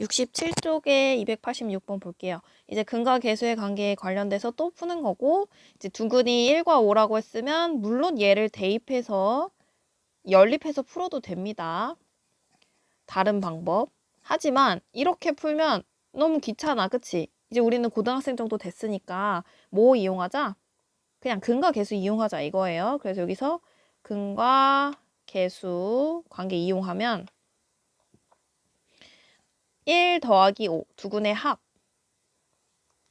67쪽에 286번 볼게요. 이제 근과 계수의 관계에 관련돼서 또 푸는 거고 이제 두근이 1과 5라고 했으면 물론 얘를 대입해서 연립해서 풀어도 됩니다. 다른 방법. 하지만 이렇게 풀면 너무 귀찮아. 그치? 이제 우리는 고등학생 정도 됐으니까 뭐 이용하자? 그냥 근과 계수 이용하자 이거예요. 그래서 여기서 근과 계수 관계 이용하면 1 더하기 5 두근의 합.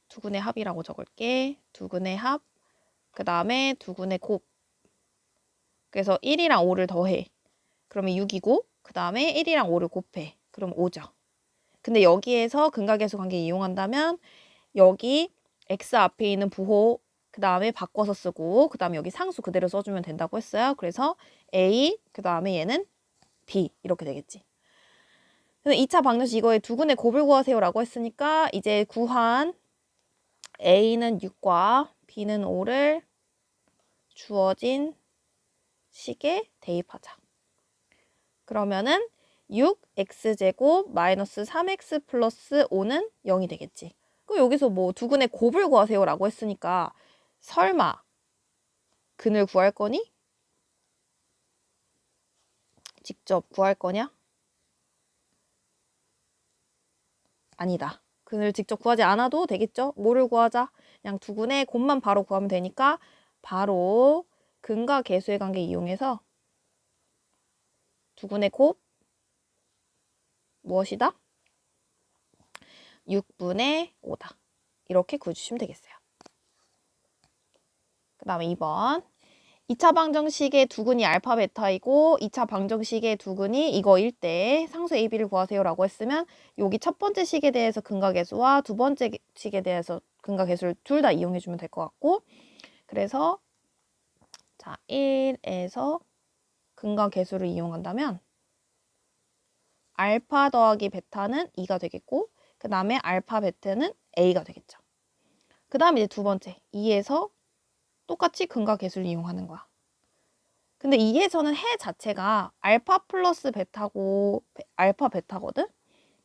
두근의 합이라고 적을게. 두근의 합. 그 다음에 두근의 곱. 그래서 1이랑 5를 더해. 그러면 6이고 그 다음에 1이랑 5를 곱해. 그럼 5죠. 근데 여기에서 근각계수 관계 이용한다면 여기 x 앞에 있는 부호 그 다음에 바꿔서 쓰고 그 다음에 여기 상수 그대로 써주면 된다고 했어요. 그래서 a 그 다음에 얘는 b 이렇게 되겠지 2차 방정식 이거에 두근의 곱을 구하세요라고 했으니까 이제 구한 A는 6과 B는 5를 주어진 식에 대입하자. 그러면은 6x제곱 마이너스 3x 플러스 5는 0이 되겠지. 그럼 여기서 뭐 두근의 곱을 구하세요라고 했으니까 설마 근을 구할 거니? 직접 구할 거냐? 아니다. 근을 직접 구하지 않아도 되겠죠? 뭐를 구하자? 그냥 두근의 곱만 바로 구하면 되니까 바로 근과 계수의 관계 이용해서 두근의 곱 무엇이다? 6분의 5다. 이렇게 구해주시면 되겠어요. 그 다음에 2번 2차 방정식의 두근이 알파 베타이고 2차 방정식의 두근이 이거 일 때 상수 AB를 구하세요라고 했으면 여기 첫 번째 식에 대해서 근각계수와 두 번째 식에 대해서 근각계수를 둘 다 이용해 주면 될 것 같고 그래서 자 1에서 근각계수를 이용한다면 알파 더하기 베타는 2가 되겠고 그 다음에 알파 베타는 A가 되겠죠. 그 다음에 이제 두 번째 2에서 똑같이 근각계수를 이용하는 거야. 근데 2에서는 해 자체가 알파 플러스 베타고 알파 베타거든?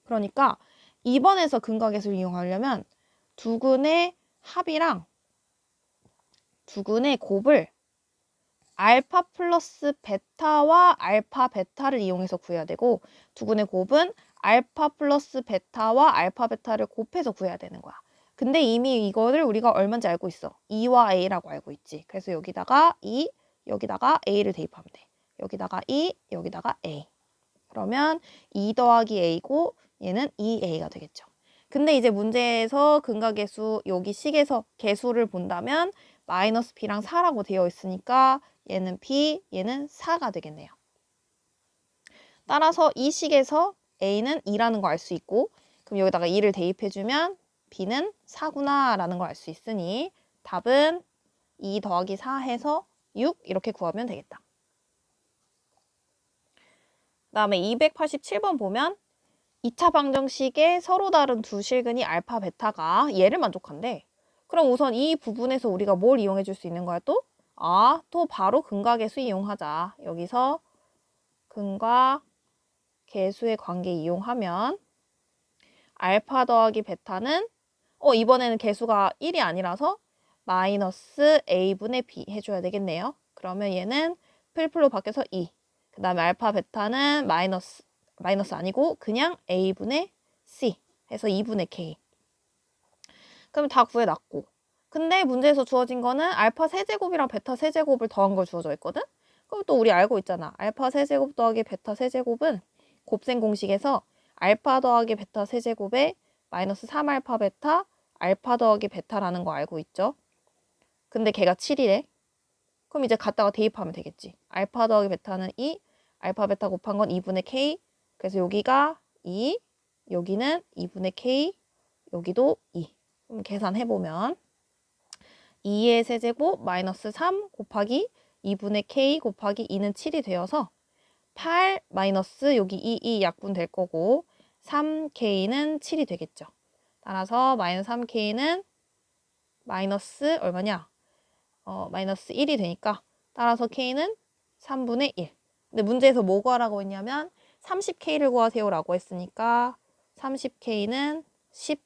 그러니까 2번에서 근각계수를 이용하려면 두 근의 합이랑 두 근의 곱을 알파 플러스 베타와 알파 베타를 이용해서 구해야 되고 두 근의 곱은 알파 플러스 베타와 알파 베타를 곱해서 구해야 되는 거야. 근데 이미 이거를 우리가 얼마인지 알고 있어. 2와 A라고 알고 있지. 그래서 여기다가 2, 여기다가 A를 대입하면 돼. 여기다가 2, 여기다가 A. 그러면 2 더하기 A고 얘는 2A가 되겠죠. 근데 이제 문제에서 근각계수 여기 식에서 계수를 본다면 마이너스 B랑 4라고 되어 있으니까 얘는 P, 얘는 4가 되겠네요. 따라서 이 식에서 A는 2라는 거 알 수 있고 그럼 여기다가 2를 대입해주면 B는 4구나 라는 걸 알 수 있으니 답은 2 더하기 4 해서 6 이렇게 구하면 되겠다. 그 다음에 287번 보면 2차 방정식에 서로 다른 두 실근이 알파, 베타가 얘를 만족한대. 그럼 우선 이 부분에서 우리가 뭘 이용해 줄 수 있는 거야 또? 아, 또 바로 근과 계수 이용하자. 여기서 근과 계수의 관계 이용하면 알파 더하기 베타는 어 이번에는 계수가 1이 아니라서 마이너스 a분의 b 해줘야 되겠네요. 그러면 얘는 풀풀로 바뀌어서 2. 그 다음에 알파 베타는 마이너스 마이너스 아니고 그냥 a분의 c 해서 2분의 k. 그럼 다 구해놨고. 근데 문제에서 주어진 거는 알파 세제곱이랑 베타 세제곱을 더한 걸 주어져 있거든? 그럼 또 우리 알고 있잖아. 알파 세제곱 더하기 베타 세제곱은 곱셈 공식에서 알파 더하기 베타 세제곱에 마이너스 3알파 베타 알파 더하기 베타라는 거 알고 있죠? 근데 걔가 7이래. 그럼 이제 갖다가 대입하면 되겠지. 알파 더하기 베타는 2, 알파 베타 곱한 건 2분의 k. 그래서 여기가 2, 여기는 2분의 k, 여기도 2. 그럼 계산해보면 2의 세제곱 마이너스 3 곱하기 2분의 k 곱하기 2는 7이 되어서 8 마이너스 여기 2, 2 약분 될 거고 3k는 7이 되겠죠. 따라서 마이너스 3k는 마이너스 얼마냐? 어, 마이너스 1이 되니까 따라서 k는 3분의 1. 근데 문제에서 뭐 구하라고 했냐면 30k를 구하세요라고 했으니까 30K는 10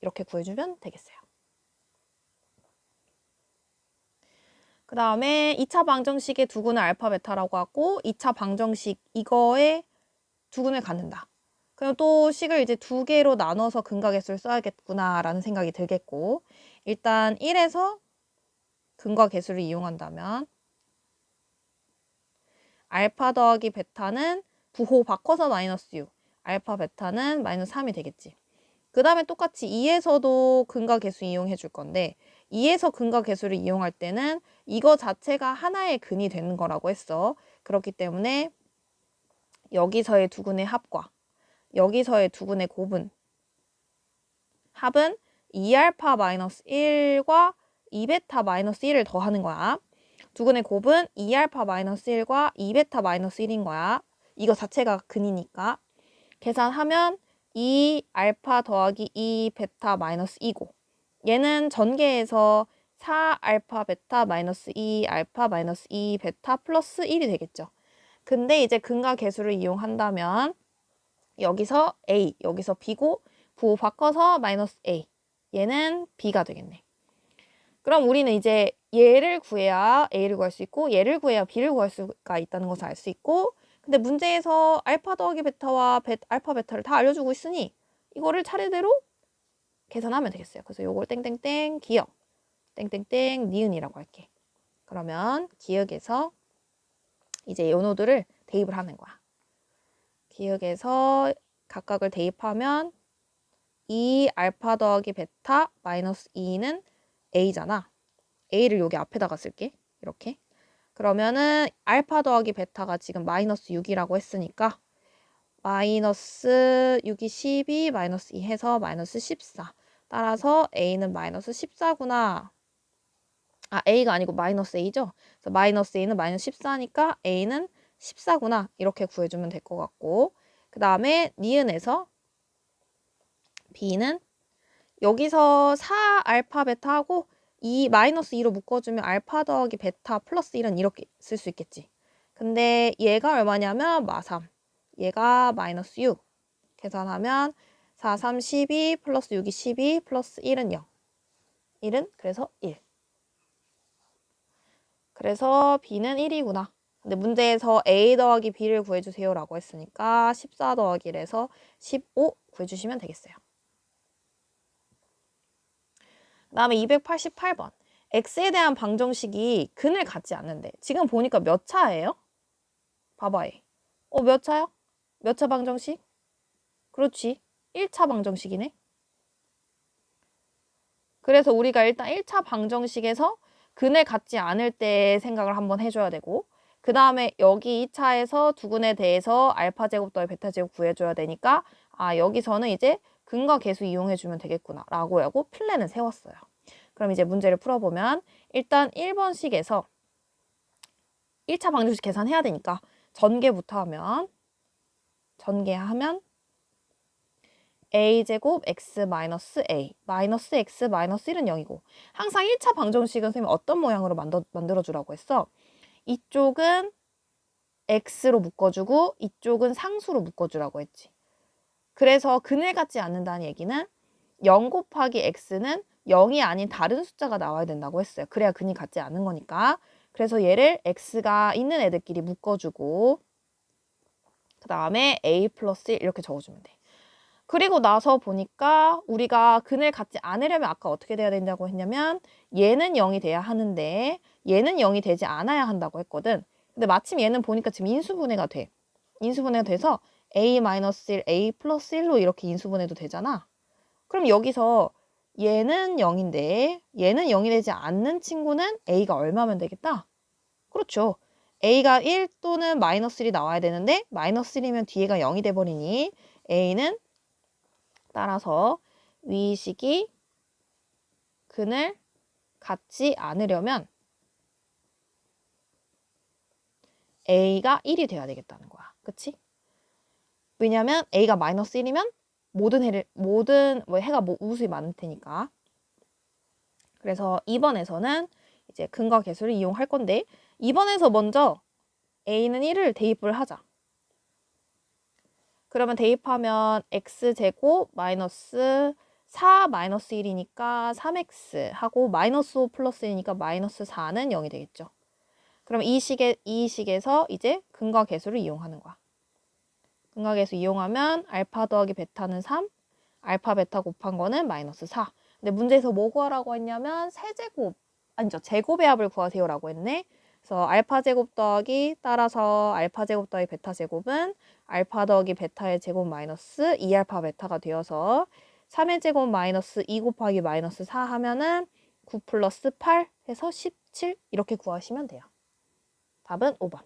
이렇게 구해주면 되겠어요. 그 다음에 2차 방정식의 두근을 알파 베타라고 하고 2차 방정식 이거에 두근을 갖는다. 그럼 또 식을 이제 두 개로 나눠서 근각계수를 써야겠구나라는 생각이 들겠고 일단 1에서 근각계수를 이용한다면 알파 더하기 베타는 부호 바꿔서 마이너스 6 알파 베타는 마이너스 3이 되겠지. 그 다음에 똑같이 2에서도 근각계수 이용해 줄 건데 2에서 근각계수를 이용할 때는 이거 자체가 하나의 근이 되는 거라고 했어. 그렇기 때문에 여기서의 두 근의 합과 여기서의 두 근의 곱은 합은 2알파 마이너스 1과 2베타 마이너스 1을 더하는 거야. 두 근의 곱은 2알파 마이너스 1과 2베타 마이너스 1인 거야. 이거 자체가 근이니까. 계산하면 2알파 더하기 2베타 마이너스 2고 얘는 전개에서 4알파 베타 마이너스 2알파 마이너스 2베타 플러스 1이 되겠죠. 근데 이제 근과 계수를 이용한다면 여기서 A, 여기서 B고 부호 바꿔서 마이너스 A. 얘는 B가 되겠네. 그럼 우리는 이제 얘를 구해야 A를 구할 수 있고 얘를 구해야 B를 구할 수가 있다는 것을 알 수 있고 근데 문제에서 알파 더하기 베타와 베, 알파 베타를 다 알려주고 있으니 이거를 차례대로 계산하면 되겠어요. 그래서 요걸 땡땡땡 기억 땡땡땡 니은이라고 할게. 그러면 기억에서 이제 요 노드를 대입을 하는 거야. 기억에서 각각을 대입하면 2 알파 더하기 베타 마이너스 2는 A잖아. A를 여기 앞에다가 쓸게. 이렇게. 그러면은 알파 더하기 베타가 지금 마이너스 6이라고 했으니까 마이너스 6이 12 마이너스 2 해서 마이너스 14. 따라서 A는 마이너스 14구나. 아, A가 아니고 마이너스 A죠? 그래서 마이너스 A는 마이너스 14니까 A는 14구나. 이렇게 구해주면 될 것 같고. 그 다음에 니은에서 B는 여기서 4 알파 베타하고 2 마이너스 2로 묶어주면 알파 더하기 베타 플러스 1은 이렇게 쓸 수 있겠지. 근데 얘가 얼마냐면 마3. 얘가 마이너스 6. 계산하면 4, 3, 12 플러스 6이 12 플러스 1은 0. 1은 그래서 1. 그래서 B는 1이구나. 근데 문제에서 A 더하기 B를 구해주세요 라고 했으니까 14 더하기 1에서 15 구해주시면 되겠어요. 그 다음에 288번. x에 대한 방정식이 근을 갖지 않는데 지금 보니까 몇 차예요? 봐봐 얘. 어, 몇 차요? 몇 차 방정식? 그렇지. 1차 방정식이네. 그래서 우리가 일단 1차 방정식에서 근을 갖지 않을 때 생각을 한번 해줘야 되고 그 다음에 여기 2차에서 두 근에 대해서 알파 제곱 더해 베타 제곱 구해줘야 되니까 아 여기서는 이제 근과 계수 이용해주면 되겠구나 라고 하고 플랜을 세웠어요. 그럼 이제 문제를 풀어보면 일단 1번 식에서 1차 방정식 계산해야 되니까 전개부터 하면 전개하면 a제곱 x 마이너스 a 마이너스 x 마이너스 1은 0이고 항상 1차 방정식은 선생님이 어떤 모양으로 만들어, 만들어주라고 했어? 이쪽은 x로 묶어주고 이쪽은 상수로 묶어주라고 했지. 그래서 근을 갖지 않는다는 얘기는 0 곱하기 x는 0이 아닌 다른 숫자가 나와야 된다고 했어요. 그래야 근이 갖지 않는 거니까. 그래서 얘를 x가 있는 애들끼리 묶어주고 그 다음에 a 플러스 1 이렇게 적어주면 돼. 그리고 나서 보니까 우리가 근을 갖지 않으려면 아까 어떻게 돼야 된다고 했냐면 얘는 0이 돼야 하는데 얘는 0이 되지 않아야 한다고 했거든. 근데 마침 얘는 보니까 지금 인수분해가 돼. 인수분해가 돼서 a-1, a 플러스 1로 이렇게 인수분해도 되잖아. 그럼 여기서 얘는 0인데 얘는 0이 되지 않는 친구는 a가 얼마면 되겠다? 그렇죠. a가 1 또는 마이너스 1이 나와야 되는데 마이너스 1이면 뒤에가 0이 돼버리니 a는 따라서 위식이 근을 갖지 않으려면 a가 1이 돼야 되겠다는 거야. 그치? 왜냐면 a가 마이너스 1이면 모든 해를 모든 뭐 해가 뭐 우수히 많을 테니까. 그래서 2번에서는 이제 근과 계수를 이용할 건데 2번에서 먼저 a는 1을 대입을 하자. 그러면 대입하면 x제곱 마이너스 4 마이너스 1이니까 3x 하고 마이너스 5 플러스 1이니까 마이너스 4는 0이 되겠죠. 그럼 이 식에 이 식에서 이제 근과 계수를 이용하는 거야. 근과 계수 이용하면 알파 더하기 베타는 3, 알파 베타 곱한 거는 마이너스 4. 근데 문제에서 뭐 구하라고 했냐면 세제곱 아니죠 제곱의 합을 구하세요라고 했네. 그래서 알파 제곱 더하기 따라서 알파 제곱 더하기 베타 제곱은 알파 더하기 베타의 제곱 마이너스 2알파 베타가 되어서 3의 제곱 마이너스 2 곱하기 마이너스 4 하면은 9 플러스 8 해서 17 이렇게 구하시면 돼요. 답은 5번.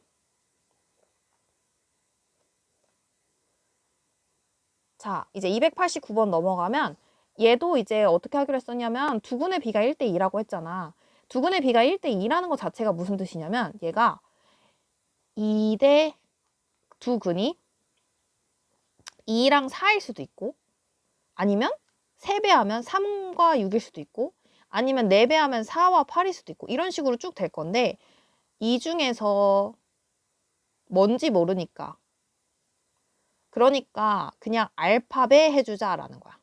자, 이제 289번 넘어가면 얘도 이제 어떻게 하기로 했었냐면 두근의 비가 1대 2라고 했잖아. 두근의 비가 1대 2라는 것 자체가 무슨 뜻이냐면 얘가 2대 두 근이 2랑 4일 수도 있고 아니면 3배 하면 3과 6일 수도 있고 아니면 4배 하면 4와 8일 수도 있고 이런 식으로 쭉 될 건데 이 중에서 뭔지 모르니까 그러니까 그냥 알파벳 해주자라는 거야.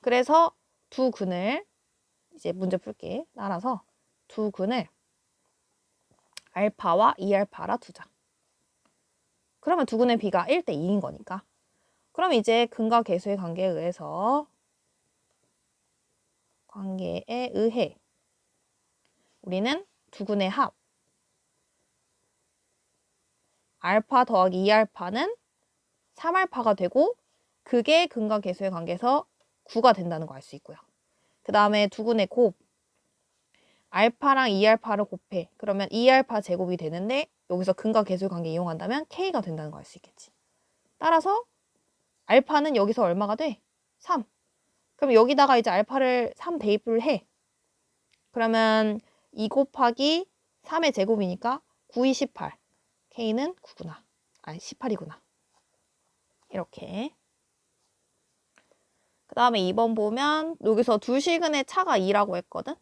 그래서 두 근을 이제 문제 풀게 따라서 두 근을 알파와 2알파라 두자. 그러면 두 근의 비가 1대 2인 거니까. 그럼 이제 근과 계수의 관계에 의해서 관계에 의해 우리는 두 근의 합 알파 더하기 2알파는 3알파가 되고 그게 근과 계수의 관계에서 9가 된다는 거 알 수 있고요. 그 다음에 두근의 곱 알파랑 2알파를 곱해. 그러면 2알파 제곱이 되는데 여기서 근과 계수의 관계 이용한다면 k가 된다는 거 알 수 있겠지. 따라서 알파는 여기서 얼마가 돼? 3. 그럼 여기다가 이제 알파를 3 대입을 해. 그러면 2 곱하기 3의 제곱이니까 9, 2, 18. k는 9구나. 아니 18이구나. 이렇게. 그 다음에 2번 보면 여기서 두 시근의 차가 2라고 했거든?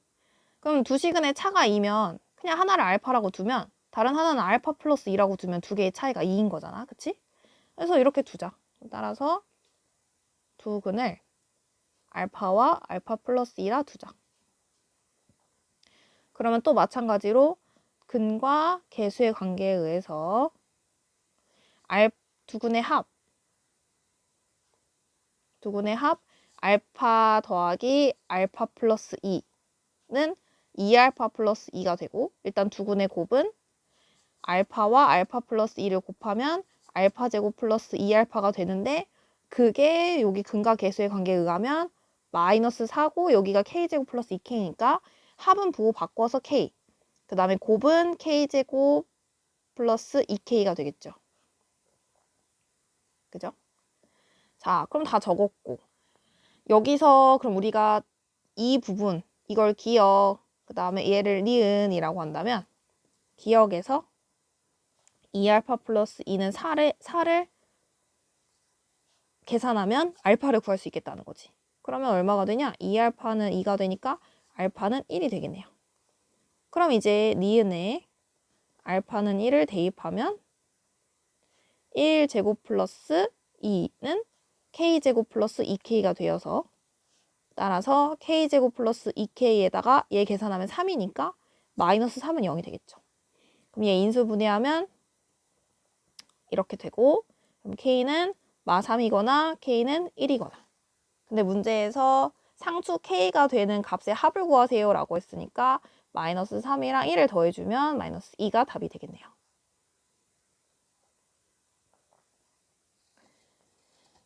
그럼 두 시근의 차가 2면 그냥 하나를 알파라고 두면 다른 하나는 알파 플러스 2라고 두면 두 개의 차이가 2인 거잖아. 그치? 그래서 이렇게 두자. 따라서 두 근을 알파와 알파 플러스 2라 두자. 그러면 또 마찬가지로 근과 계수의 관계에 의해서 알, 두 근의 합 두 근의 합 알파 더하기 알파 플러스 2는 2알파 플러스 2가 되고 일단 두근의 곱은 알파와 알파 플러스 2를 곱하면 알파 제곱 플러스 2알파가 되는데 그게 여기 근과 계수의 관계에 의하면 마이너스 4고 여기가 k제곱 플러스 2k니까 합은 부호 바꿔서 k 그 다음에 곱은 k제곱 플러스 2k가 되겠죠. 그죠? 자, 그럼 다 적었고. 여기서 그럼 우리가 이 부분, 이걸 기억, 그 다음에 얘를 니은이라고 한다면 기억에서 2알파 플러스 2는 4를, 4를 계산하면 알파를 구할 수 있겠다는 거지. 그러면 얼마가 되냐? 2알파는 2가 되니까 알파는 1이 되겠네요. 그럼 이제 니은에 알파는 1을 대입하면 1제곱 플러스 2는 k제곱 플러스 2k가 되어서 따라서 k제곱 플러스 2k에다가 얘 계산하면 3이니까 마이너스 3은 0이 되겠죠. 그럼 얘 인수 분해하면 이렇게 되고 그럼 k는 마 3이거나 k는 1이거나 근데 문제에서 상수 k가 되는 값의 합을 구하세요 라고 했으니까 마이너스 3이랑 1을 더해주면 마이너스 2가 답이 되겠네요.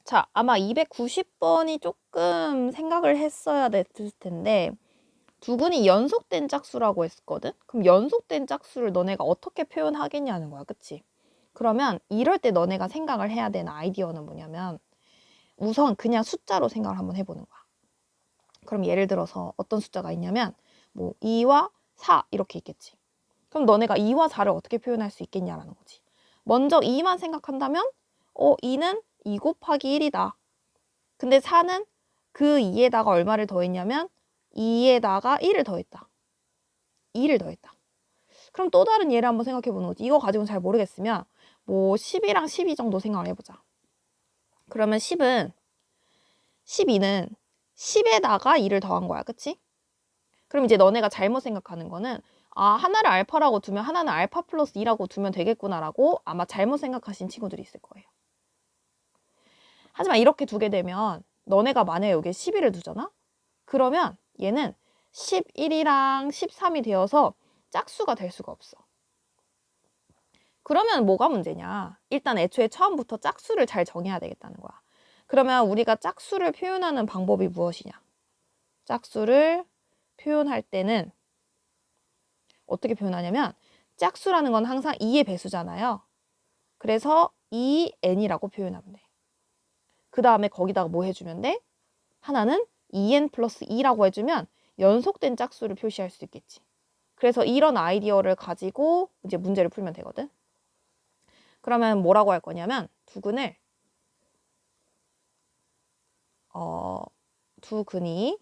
자, 아마 290번이 조금 생각을 했어야 됐을 텐데 두근이 연속된 짝수라고 했거든? 그럼 연속된 짝수를 너네가 어떻게 표현하겠냐는 거야, 그치? 그러면 이럴 때 너네가 생각을 해야 되는 아이디어는 뭐냐면 우선 그냥 숫자로 생각을 한번 해보는 거야. 그럼 예를 들어서 어떤 숫자가 있냐면 뭐 2와 4 이렇게 있겠지. 그럼 너네가 2와 4를 어떻게 표현할 수 있겠냐라는 거지. 먼저 2만 생각한다면 어 2는 2 곱하기 1이다. 근데 4는 그 2에다가 얼마를 더했냐면 2에다가 1을 더했다. 2를 더했다. 그럼 또 다른 예를 한번 생각해 보는 거지. 이거 가지고는 잘 모르겠으면 뭐 10이랑 12 정도 생각을 해보자. 그러면 10은 12는 10에다가 2를 더한 거야. 그치? 그럼 이제 너네가 잘못 생각하는 거는 아, 하나를 알파라고 두면 하나는 알파 플러스 2라고 두면 되겠구나라고 아마 잘못 생각하신 친구들이 있을 거예요. 하지만 이렇게 두게 되면 너네가 만약에 여기에 11을 두잖아? 그러면 얘는 11이랑 13이 되어서 짝수가 될 수가 없어. 그러면 뭐가 문제냐? 일단 애초에 처음부터 짝수를 잘 정해야 되겠다는 거야. 그러면 우리가 짝수를 표현하는 방법이 무엇이냐? 짝수를 표현할 때는 어떻게 표현하냐면 짝수라는 건 항상 2의 배수잖아요. 그래서 2n이라고 표현하면 돼. 그 다음에 거기다가 뭐 해주면 돼? 하나는 2n 플러스 2라고 해주면 연속된 짝수를 표시할 수 있겠지. 그래서 이런 아이디어를 가지고 이제 문제를 풀면 되거든. 그러면 뭐라고 할 거냐면 두근을 어, 두 근이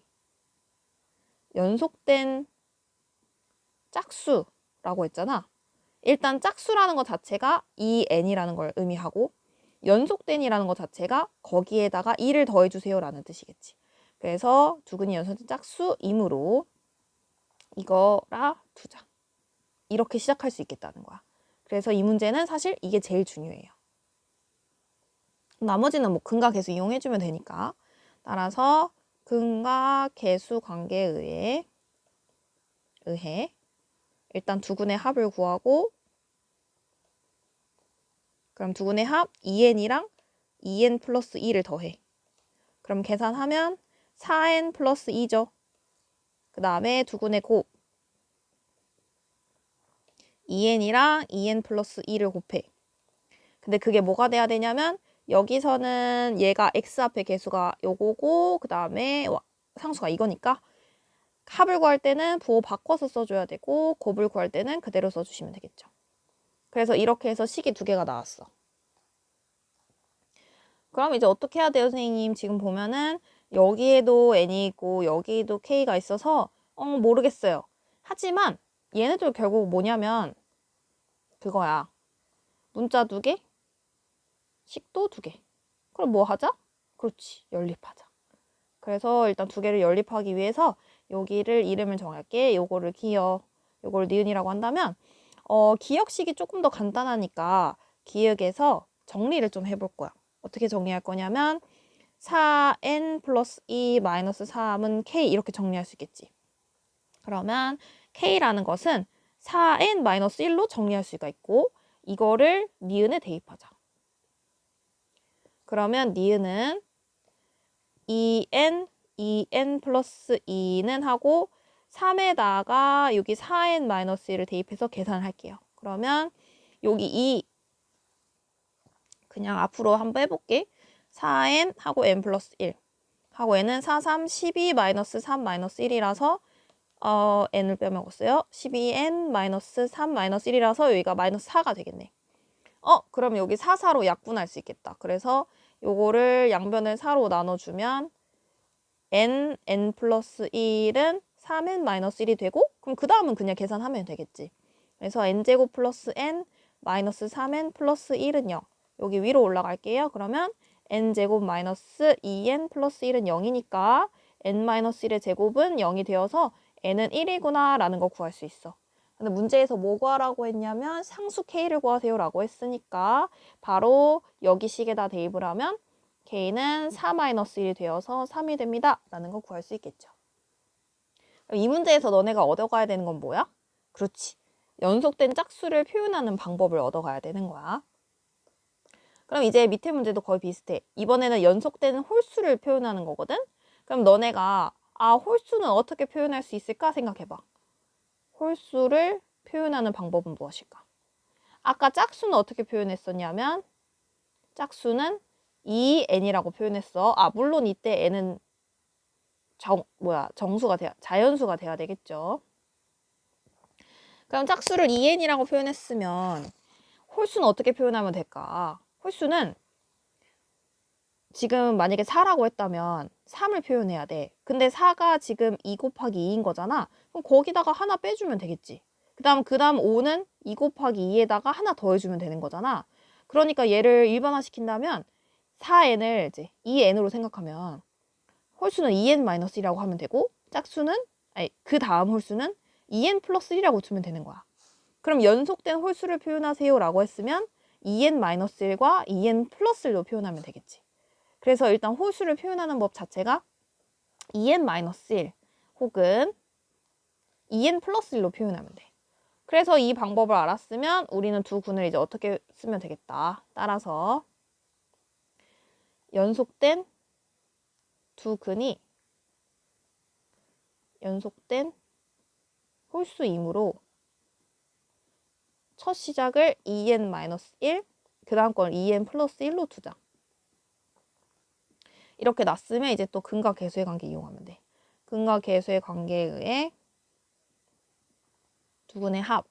연속된 짝수라고 했잖아. 일단 짝수라는 것 자체가 2n이라는 걸 의미하고 연속된이라는 것 자체가 거기에다가 2를 더해주세요라는 뜻이겠지. 그래서 두근이 연속된 짝수이므로 이거라 두자. 이렇게 시작할 수 있겠다는 거야. 그래서 이 문제는 사실 이게 제일 중요해요. 나머지는 뭐 근과 계수 이용해주면 되니까. 따라서 근과 계수 관계에 의해 의해 일단 두근의 합을 구하고 그럼 두근의 합 2n이랑 2n 플러스 2를 더해. 그럼 계산하면 4n 플러스 2죠. 그 다음에 두근의 곱 2n이랑 2n 플러스 2를 곱해. 근데 그게 뭐가 돼야 되냐면 여기서는 얘가 x 앞에 개수가 요거고 그 다음에 상수가 이거니까 합을 구할 때는 부호 바꿔서 써줘야 되고 곱을 구할 때는 그대로 써주시면 되겠죠. 그래서 이렇게 해서 식이 두 개가 나왔어. 그럼 이제 어떻게 해야 돼요, 선생님? 지금 보면은 여기에도 n이 있고 여기에도 k가 있어서 어 모르겠어요. 하지만 얘네들 결국 뭐냐면 그거야. 문자 두 개, 식도 두 개. 그럼 뭐 하자? 그렇지, 연립하자. 그래서 일단 두 개를 연립하기 위해서 여기를 이름을 정할게. 요거를 기억, 요거를 니은이라고 한다면 어, 기억식이 조금 더 간단하니까 기억에서 정리를 좀 해볼 거야. 어떻게 정리할 거냐면 4n 플러스 2 마이너스 3은 k 이렇게 정리할 수 있겠지. 그러면 k라는 것은 4n 마이너스 1로 정리할 수가 있고 이거를 니은에 대입하자. 그러면 니은은 2n, 2n 플러스 2는 하고 3에다가 여기 4n 마이너스 1을 대입해서 계산을 할게요. 그러면 여기 2 그냥 앞으로 한번 해볼게. 4n 하고 n 플러스 1 하고 n은 4, 3, 12 마이너스 3 마이너스 1이라서 어, n을 빼먹었어요. 12n 마이너스 3 마이너스 1이라서 여기가 마이너스 4가 되겠네. 어, 그럼 여기 4, 4로 약분할 수 있겠다. 그래서 요거를 양변을 4로 나눠주면 n, n 플러스 1은 3n 마이너스 1이 되고 그럼 그 다음은 그냥 계산하면 되겠지. 그래서 n제곱 플러스 n 마이너스 3n 플러스 1은 0. 여기 위로 올라갈게요. 그러면 n제곱 마이너스 2n 플러스 1은 0이니까 n 마이너스 1의 제곱은 0이 되어서 n은 1이구나 라는 거 구할 수 있어. 근데 문제에서 뭐 구하라고 했냐면 상수 k를 구하세요 라고 했으니까 바로 여기 식에다 대입을 하면 k는 4-1이 되어서 3이 됩니다 라는 거 구할 수 있겠죠. 이 문제에서 너네가 얻어가야 되는 건 뭐야? 그렇지. 연속된 짝수를 표현하는 방법을 얻어가야 되는 거야. 그럼 이제 밑에 문제도 거의 비슷해. 이번에는 연속된 홀수를 표현하는 거거든? 그럼 너네가 아, 홀수는 어떻게 표현할 수 있을까 생각해봐. 홀수를 표현하는 방법은 무엇일까? 아까 짝수는 어떻게 표현했었냐면 짝수는 2n이라고 표현했어. 아, 물론 이때 n은 정 뭐야 정수가 돼야 자연수가 돼야 되겠죠. 그럼 짝수를 2n이라고 표현했으면 홀수는 어떻게 표현하면 될까? 홀수는 지금 만약에 4라고 했다면 3을 표현해야 돼. 근데 4가 지금 2 곱하기 2인 거잖아. 그럼 거기다가 하나 빼주면 되겠지. 그 다음, 그 다음 5는 2 곱하기 2에다가 하나 더해주면 되는 거잖아. 그러니까 얘를 일반화 시킨다면 4n을 이제 2n으로 생각하면 홀수는 2n-1이라고 하면 되고 짝수는 아니 그 다음 홀수는 2n 플러스 1이라고 두면 되는 거야. 그럼 연속된 홀수를 표현하세요라고 했으면 2n-1과 2n 플러스 1로 표현하면 되겠지. 그래서 일단 홀수를 표현하는 법 자체가 2n-1 혹은 2n 플러스 1로 표현하면 돼. 그래서 이 방법을 알았으면 우리는 두 군을 이제 어떻게 쓰면 되겠다. 따라서 연속된 두 근이 연속된 홀수이므로 첫 시작을 2n-1, 그 다음 걸 2n 플러스 1로 두자. 이렇게 놨으면 이제 또 근과 계수의 관계 이용하면 돼. 근과 계수의 관계에 의해 두 근의 합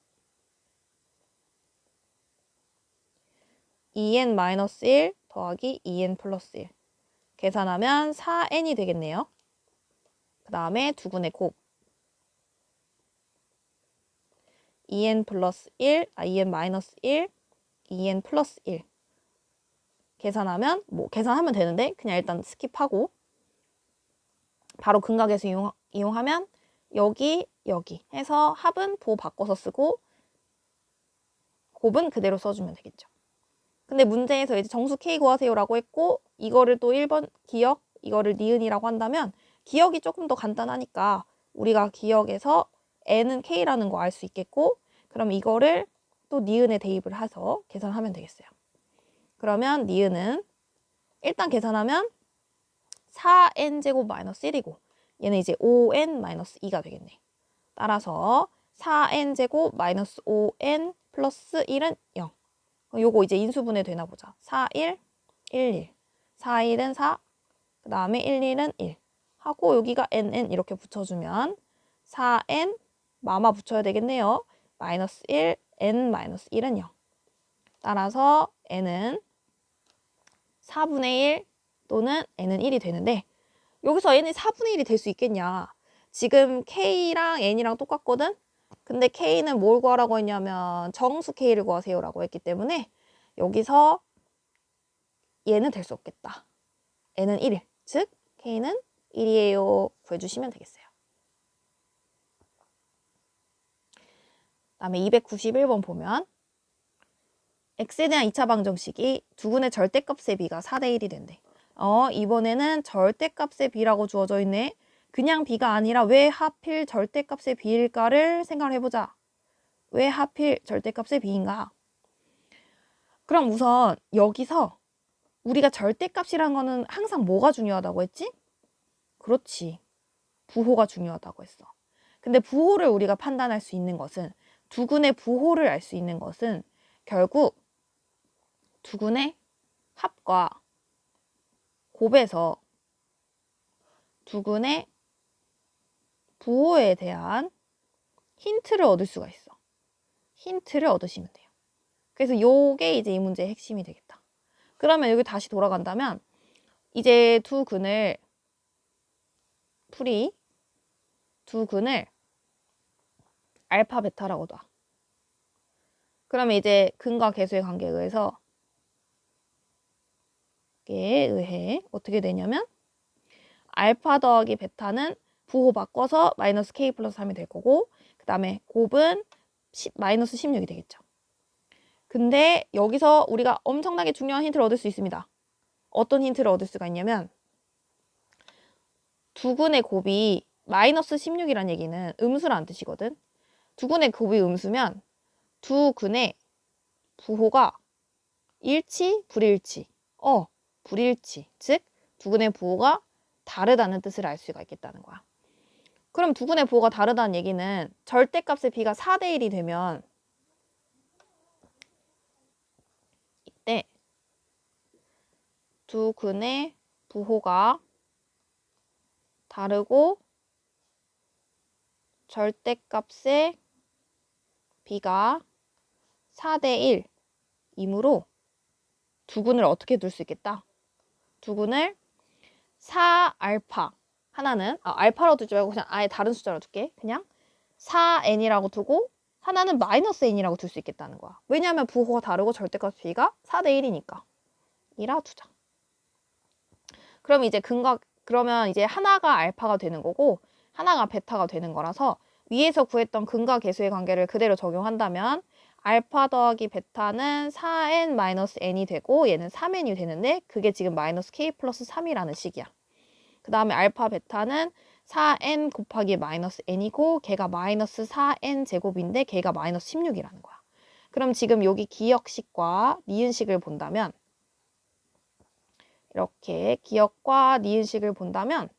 2n-1 더하기 2n 플러스 1 계산하면 4n이 되겠네요. 그 다음에 두근의 곱 2n 플러스 1, 아 2n 마이너스 1, 2n 플러스 1 계산하면 뭐 계산하면 되는데 그냥 일단 스킵하고 바로 근각에서 이용, 이용하면 여기 여기 해서 합은 보 바꿔서 쓰고 곱은 그대로 써주면 되겠죠. 근데 문제에서 이제 정수 K 구하세요라고 했고 이거를 또 1번 기억 이거를 니은이라고 한다면 기억이 조금 더 간단하니까 우리가 기억에서 n은 K라는 거 알 수 있겠고 그럼 이거를 또 니은에 대입을 해서 계산하면 되겠어요. 그러면 니은은 일단 계산하면 4n제곱 마이너스 1이고 얘는 이제 5n 마이너스 2가 되겠네. 따라서 4n제곱 마이너스 5n 플러스 1은 0. 요거 이제 인수분해 되나 보자. 4, 1, 1, 1. 4, 1은 4, 그 다음에 1, 1은 1. 하고 여기가 nn 이렇게 붙여주면 4n 마마 붙여야 되겠네요. 마이너스 1, n 마이너스 1은 0. 따라서 n은 4분의 1 또는 n은 1이 되는데 여기서 n이 4분의 1이 될 수 있겠냐. 지금 k랑 n이랑 똑같거든? 근데 k는 뭘 구하라고 했냐면 정수 k를 구하세요라고 했기 때문에 여기서 얘는 될 수 없겠다. n은 1일. 즉 k는 1이에요. 구해주시면 되겠어요. 다음에 291번 보면 x에 대한 2차 방정식이 두근의 절대값의 비가 4대 1이 된대. 어, 이번에는 절대값의 비라고 주어져 있네. 그냥 비가 아니라 왜 하필 절대값의 비일까를 생각을 해보자. 왜 하필 절대값의 비인가? 그럼 우선 여기서 우리가 절대값이란 거는 항상 뭐가 중요하다고 했지? 그렇지. 부호가 중요하다고 했어. 근데 부호를 우리가 판단할 수 있는 것은 두근의 부호를 알 수 있는 것은 결국 두근의 합과 곱에서 두근의 부호에 대한 힌트를 얻을 수가 있어. 힌트를 얻으시면 돼요. 그래서 요게 이제 이 문제의 핵심이 되겠다. 그러면 여기 다시 돌아간다면 이제 두 근을 풀이 두 근을 알파 베타라고 놔. 그러면 이제 근과 계수의 관계에 의해서 에 의해 어떻게 되냐면 알파 더하기 베타는 부호 바꿔서 마이너스 k 플러스 3이 될 거고 그 다음에 곱은 10, 마이너스 16이 되겠죠. 근데 여기서 우리가 엄청나게 중요한 힌트를 얻을 수 있습니다. 어떤 힌트를 얻을 수가 있냐면 두근의 곱이 마이너스 16이란 얘기는 음수라는 뜻이거든. 두근의 곱이 음수면 두 근의 부호가 일치, 불일치. 어, 불일치. 즉, 두 근의 부호가 다르다는 뜻을 알 수가 있겠다는 거야. 그럼 두근의 부호가 다르다는 얘기는 절대값의 비가 4대 1이 되면 이때 두 근의 부호가 다르고 절대값의 비가 4대 1이므로 두근을 어떻게 둘 수 있겠다? 두근을 4알파 하나는 아, 알파로 두지 말고 그냥 아예 다른 숫자로 둘게. 그냥 4n이라고 두고 하나는 마이너스 n이라고 둘 수 있겠다는 거야. 왜냐하면 부호가 다르고 절대값 b가 4대 1이니까. 이라 두자. 그럼 이제 근각 그러면 이제 하나가 알파가 되는 거고 하나가 베타가 되는 거라서 위에서 구했던 근과 계수의 관계를 그대로 적용한다면 알파 더하기 베타는 4n-n이 되고 얘는 3n이 되는데 그게 지금 마이너스 k 플러스 3이라는 식이야. 그 다음에 알파 베타는 4n 곱하기 마이너스 n이고 걔가 마이너스 4n 제곱인데 걔가 마이너스 16이라는 거야. 그럼 지금 여기 기역식과 니은식을 본다면 이렇게 기역과 니은식을 본다면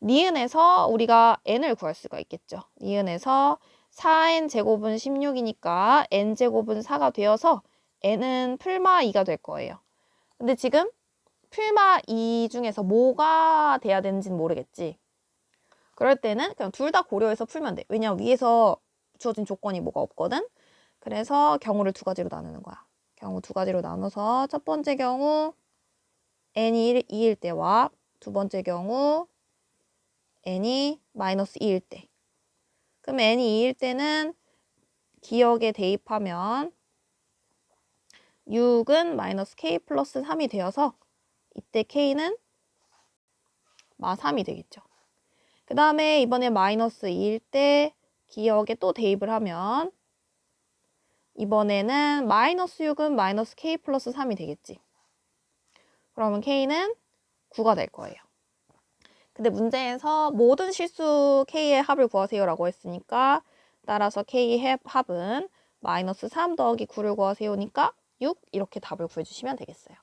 니은에서 우리가 n을 구할 수가 있겠죠. 니은에서 4n 제곱은 16이니까 n 제곱은 4가 되어서 n은 풀마 2가 될 거예요. 근데 지금 풀마 2 중에서 뭐가 돼야 되는지는 모르겠지. 그럴 때는 그냥 둘 다 고려해서 풀면 돼. 왜냐면 위에서 주어진 조건이 뭐가 없거든. 그래서 경우를 두 가지로 나누는 거야. 경우 두 가지로 나눠서 첫 번째 경우 n이 2일 때와 두 번째 경우 n이 마이너스 2일 때. 그럼 n이 2일 때는 기억에 대입하면 6은 마이너스 k 플러스 3이 되어서 이때 k는 마 3이 되겠죠. 그 다음에 이번에 마이너스 2일 때 기억에 또 대입을 하면 이번에는 마이너스 6은 마이너스 k 플러스 3이 되겠지. 그러면 k는 9가 될 거예요. 근데 문제에서 모든 실수 k의 합을 구하세요라고 했으니까 따라서 k의 합은 마이너스 3 더하기 9를 구하세요니까 6 이렇게 답을 구해주시면 되겠어요.